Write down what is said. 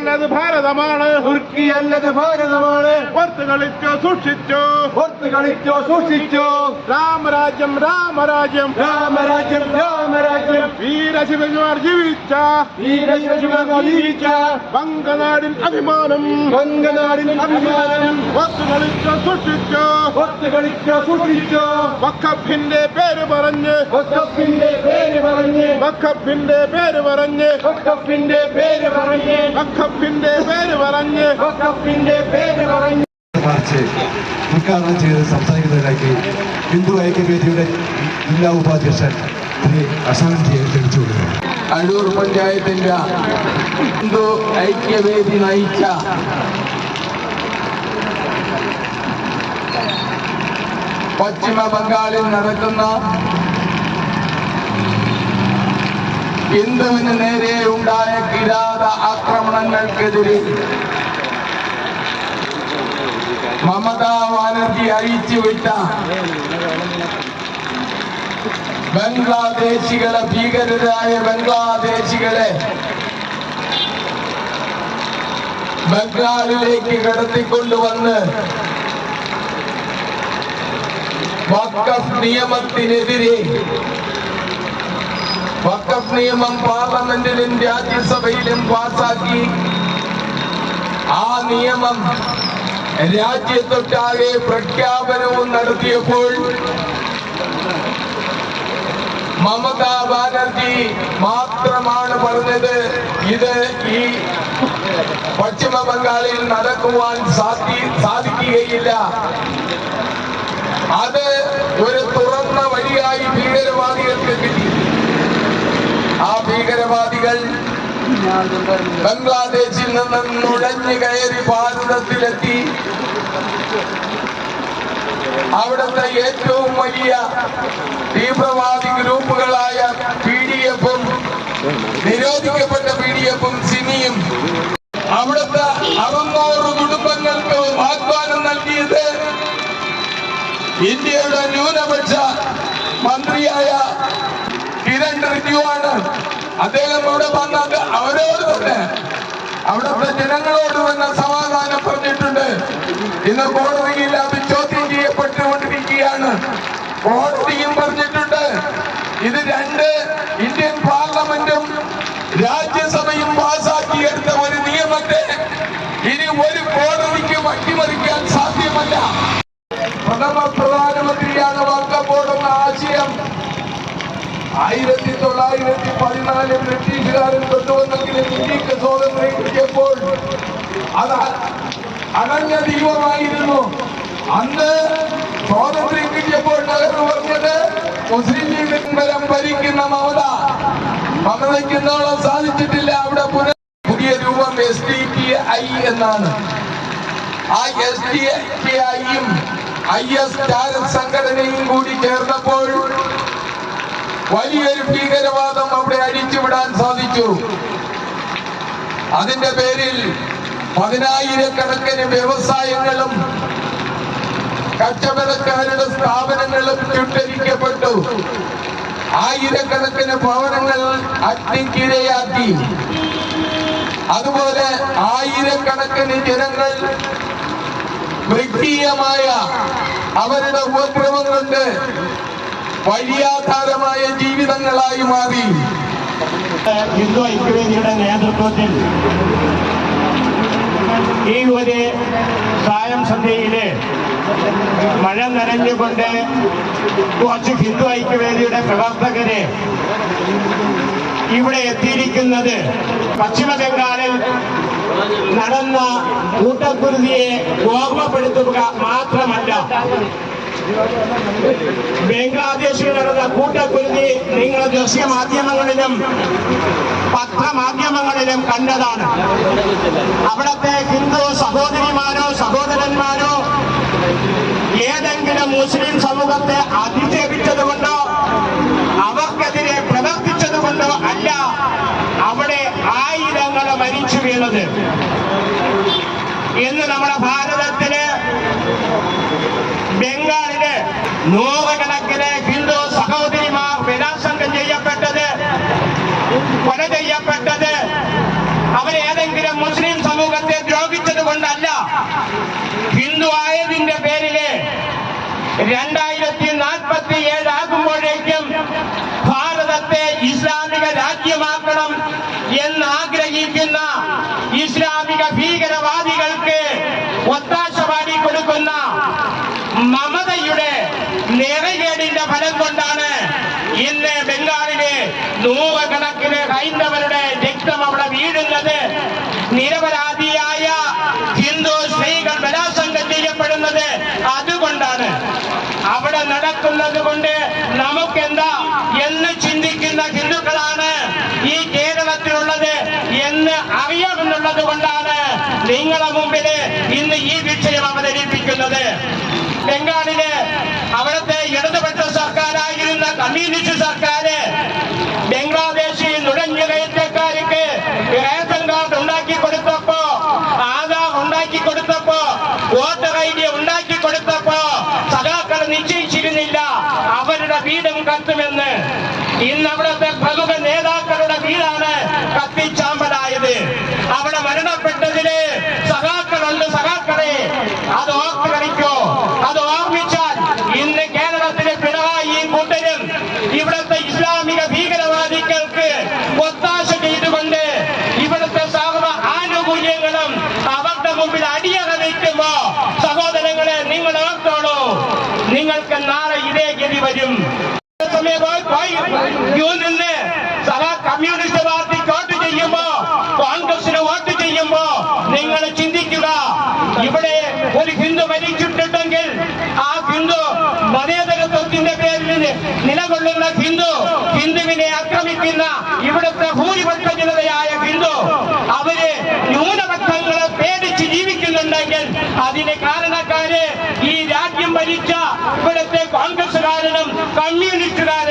തുർക്കിയല്ലത് ഭാരതമാണ്. തുർക്കിയല്ലത് ഭാരതമാണ്. പുറത്ത് കളിച്ചോ സൂക്ഷിച്ചോ. കളിച്ചോ സൂക്ഷിച്ചോ. രാമരാജ്യം രാമരാജ്യം. രാമരാജ്യം രാമരാജ്യം. വീരശിവന്മാർ ജീവിച്ച വീരശിവന്മാർ ജീവിച്ച. വങ്കനാടിൻ അഭിമാനം. വങ്കനാടിൻ അഭിമാനം. ഒത്തു കളിച്ചോ സൂക്ഷിച്ചോ. ഒത്തു കളിച്ചോ സൂക്ഷിച്ചോ. വക്കഫിന്റെ പേര് പറഞ്ഞ്. വക്കഫിന്റെ പേര് പറഞ്ഞ്. വക്കഫിന്റെ പേര് പറഞ്ഞ്. വക്കഫിന്റെ പേര് പറഞ്ഞ്. വക്കഫിന്റെ പേര് പറഞ്ഞ്. വക്കഫിന്റെ പേര് പറഞ്ഞ്. ഉദ്ഘാടനം ചെയ്ത് സംസാരിക്കുന്നതിനായി ഹിന്ദു ഐക്യവേദിയുടെ ജില്ലാ ഉപാധ്യക്ഷൻ ശ്രീ അശാന്തിയെ ക്ഷണിച്ചു അടൂർ പഞ്ചായത്തിന്റെ ഹിന്ദു ഐക്യവേദി നയിച്ച പശ്ചിമ ബംഗാളിൽ നടക്കുന്ന ഹിന്ദുവിന് നേരെ ഉണ്ടായ കിരാത ആക്രമണങ്ങൾക്കെതിരെ മമതാ ബാനർജി അഴിച്ചുവിട്ട ബംഗ്ലാദേശികളെ ഭീകരരായ ബംഗ്ലാദേശികളെ ബംഗാളിലേക്ക് കടത്തിക്കൊണ്ടുവന്ന് വക്കഫ് നിയമത്തിനെതിരെ വക്കഫ് നിയമം പാർലമെന്റിലും രാജ്യസഭയിലും പാസാക്കി. ആ നിയമം രാജ്യത്തൊട്ടാകെ പ്രഖ്യാപനവും നടത്തിയപ്പോൾ മമതാ ബാനർജി മാത്രമാണ് പറഞ്ഞത്. ഇത് ഈ പശ്ചിമ ബംഗാളിൽ നടക്കുവാൻ സാധി സാധിക്കുകയില്ല. അത് ഒരു തുറന്ന വഴിയായി ഭീകരവാദികൾക്ക് കിട്ടി. ആ ഭീകരവാദികൾ ബംഗ്ലാദേശിൽ നിന്ന് നുഴഞ്ഞു കയറി ഭാരതത്തിലെത്തി. അവിടുത്തെ ഏറ്റവും വലിയ തീവ്രവാദി ഗ്രൂപ്പുകളായ പി ഡി എഫും നിരോധിക്കപ്പെട്ട പി ഡി എഫും സിനിയും അവിടുത്തെ അറുന്നൂറ് കുടുംബങ്ങൾക്ക് വാഗ്ദാനം നൽകിയത് ഇന്ത്യയുടെ ന്യൂനപക്ഷ മന്ത്രിയായ കിരൺ റിജുവാണ്. അദ്ദേഹം ഇവിടെ വന്നത് അവരോട് തന്നെ. അവിടുത്തെ ജനങ്ങളോട് തന്നെ സമാധാനം പറഞ്ഞിട്ടുണ്ട്. ഇന്ന് കോടതിയിൽ അത് ചോദ്യം ചെയ്യപ്പെട്ടുകൊണ്ടിരിക്കുകയാണ്. കോടതിയും പറഞ്ഞിട്ടുണ്ട് ഇത് രണ്ട് ഇന്ത്യൻ പാർലമെന്റും രാജ്യസഭയും പാസാക്കിയെടുത്ത ഒരു നിയമത്തെ ഇനി ഒരു കോടതിക്ക് അട്ടിമറിക്കാൻ സാധ്യമല്ല. പ്രഥമ പ്രധാനമന്ത്രിയാണ് എന്ന ആശയം. ആയിരത്തി തൊള്ളായിരത്തി പതിനാല് ബ്രിട്ടീഷുകാരൻ കൊണ്ടുവന്നെങ്കിലും ഇന്ത്യയ്ക്ക് സ്വാതന്ത്ര്യം കിട്ടിയപ്പോൾ അത് ദീപമായിരുന്നു അന്ന് സ്വാതന്ത്ര്യം കിട്ടിയപ്പോൾ നെഹ്റു പറഞ്ഞത് മുസ്ലിം ലീഗ് ഭരിക്കുന്ന മമത. മമതയ്ക്ക് സാധിച്ചിട്ടില്ല. അവിടെ പുതിയ രൂപം എസ് ഡി പി ഐ എന്നാണ്. ആ എസ് ഡി പി ഐയും ഐ എസ് ഭാരത് സംഘടനയും കൂടി ചേർന്നപ്പോൾ വലിയൊരു ഭീകരവാദം അവിടെ അടിച്ചുവിടാൻ സാധിച്ചു. അതിന്റെ പേരിൽ പതിനായിരക്കണക്കിന് വ്യവസായങ്ങളും കച്ചവടക്കാരുടെ സ്ഥാപനങ്ങളും ചുട്ടരിക്കപ്പെട്ടു. ആയിരക്കണക്കിന് ഭവനങ്ങൾ അഗ്നിക്കിരയാക്കി അതുപോലെ ആയിരക്കണക്കിന് ജനങ്ങൾ വൃത്തീയമായ അവരുടെ ഉപദ്രവം കൊണ്ട് വഴിയാധാരമായ ജീവിതങ്ങളായി മാറി. ഹിന്ദു ഐക്യവേദിയുടെ നേതൃത്വത്തിൽ ഈ ഒരു സായം സന്ധ്യയിൽ മഴ നനഞ്ഞുകൊണ്ട് കുറച്ച് ഹിന്ദു ഐക്യവേദിയുടെ പ്രവർത്തകരെ ഇവിടെ എത്തിയിരിക്കുന്നത് പശ്ചിമബംഗാളിൽ നടന്ന കൂട്ടക്കുരുതിയെ ഓർമ്മപ്പെടുത്തുക മാത്രമല്ല ബംഗ്ലാദേശിൽ നടന്ന കൂട്ടക്കുരുതി നിങ്ങൾ ദൃശ്യമാധ്യമങ്ങളിലും പത്രമാധ്യമങ്ങളിലും കണ്ടതാണ്. അവിടത്തെ ഹിന്ദു സഹോദരിമാരോ സഹോദരന്മാരോ ഏതെങ്കിലും മുസ്ലിം സമൂഹത്തെ അധിക്ഷേപിച്ചതുകൊണ്ടോ അവർക്കെതിരെ പ്രവർത്തിച്ചതുകൊണ്ടോ അല്ല അവിടെ ആയിരങ്ങൾ മരിച്ചു വീണത്. ഇന്ന് നമ്മുടെ ഭാരതത്തിൽ നൂറുകണക്കിന് ഹിന്ദു സഹോദരിമാർ ബലാത്സംഗം ചെയ്യപ്പെട്ടത് കൊല ചെയ്യപ്പെട്ടത് അവരേതെങ്കിലും മുസ്ലിം സമൂഹത്തെ ദ്രോഹിച്ചത് കൊണ്ടല്ല. ഹിന്ദു ആയതിന്റെ പേരിൽ രണ്ടായിരത്തി നാൽപ്പത്തി ഏഴാകുമ്പോഴേക്കും ഭാരതത്തെ ഇസ്ലാമിക രാജ്യമാക്കണം എന്നാഗ്രഹിക്കുന്ന ഇസ്ലാമിക ഭീകരവാദികൾക്ക് ഒത്താശ പാടി കൊടുക്കുന്ന മമ നിറകേടിന്റെ ഫലം കൊണ്ടാണ് ഇന്ന് ബംഗാളിലെ നൂറുകണക്കിന് ഹൈന്ദവരുടെ രക്തം അവിടെ വീഴുന്നത്. നിരപരാധിയായ ഹിന്ദു സ്ത്രീകൾ ബലാത്സംഗം ചെയ്യപ്പെടുന്നത് അതുകൊണ്ടാണ്. അവിടെ നടക്കുന്നത് കൊണ്ട് നമുക്കെന്താ എന്ന് ചിന്തിക്കുന്ന ഹിന്ദുക്കളാണ് ഈ കേരളത്തിലുള്ളത് എന്ന് അറിയാമെന്നുള്ളത് കൊണ്ടാണ് നിങ്ങളെ മുമ്പിൽ ഇന്ന് ഈ വിഷയം അവതരിപ്പിക്കുന്നത്. ബംഗാളിൽ അവിടുത്തെ ഇടതുപക്ഷ സർക്കാരായിരുന്ന കമ്മ്യൂണിസ്റ്റ് സർക്കാര് ബംഗ്ലാദേശിൽ നുഴഞ്ഞു കയറ്റക്കാർക്ക് റേഷൻ കാർഡ് ഉണ്ടാക്കി കൊടുത്തപ്പോ ആധാർ ഉണ്ടാക്കി കൊടുത്തപ്പോ വോട്ടർ ഐ ഉണ്ടാക്കി കൊടുത്തപ്പോ സഖാക്കൾ നിശ്ചയിച്ചിരുന്നില്ല. അവരുടെ വീടും കത്തുമെന്ന്. ഇന്ന് അവിടുത്തെ പ്രമുഖ നേതാക്കളുടെ വീടാണ് കത്തിച്ചാമ്പലായത്. അവിടെ മരണപ്പെട്ടതിൽ സഖാക്കളുണ്ട് സഖാക്കളെ. അത് ഓർത്ത് കളിക്കോ. അത് ഓർമ്മിച്ചാൽ ഇന്ന് കേരളത്തിലെ പിണറായി കൂട്ടരും ഇവിടുത്തെ ഇസ്ലാമിക ഭീകരവാദികൾക്ക് ഒത്താശ ചെയ്തുകൊണ്ട് ഇവിടുത്തെ സർവ ആനുകൂല്യങ്ങളും അവരുടെ മുമ്പിൽ അടിയറ വയ്ക്കുമ്പോ സഹോദരങ്ങളെ നിങ്ങൾ ഓർത്തോളൂ നിങ്ങൾക്ക് നാളെ ഇതേ ഗതി വരും. നിന്ന് സഹ കമ്മ്യൂണിസ്റ്റ് പാർട്ടിക്ക് വോട്ട് ചെയ്യുമ്പോ കോൺഗ്രസിന് വോട്ട് ചെയ്യുമ്പോ നിങ്ങൾ ചിന്തിക്കുക ഇവിടെ ഒരു ഹിന്ദു മരിച്ചിട്ടുണ്ടെങ്കിൽ ആ ഹിന്ദു മതേതരത്വത്തിന്റെ പേരിൽ നിലകൊള്ളുന്ന ഹിന്ദു ഹിന്ദുവിനെ ആക്രമിക്കുന്ന ഇവിടുത്തെ ഭൂരിപക്ഷ ജനതയായ ഹിന്ദു അവർ അതിന് കാരണക്കാര് ഈ രാജ്യം ഭരിച്ച ഇവിടുത്തെ കോൺഗ്രസ്സുകാരനും കമ്മ്യൂണിസ്റ്റുകാരനും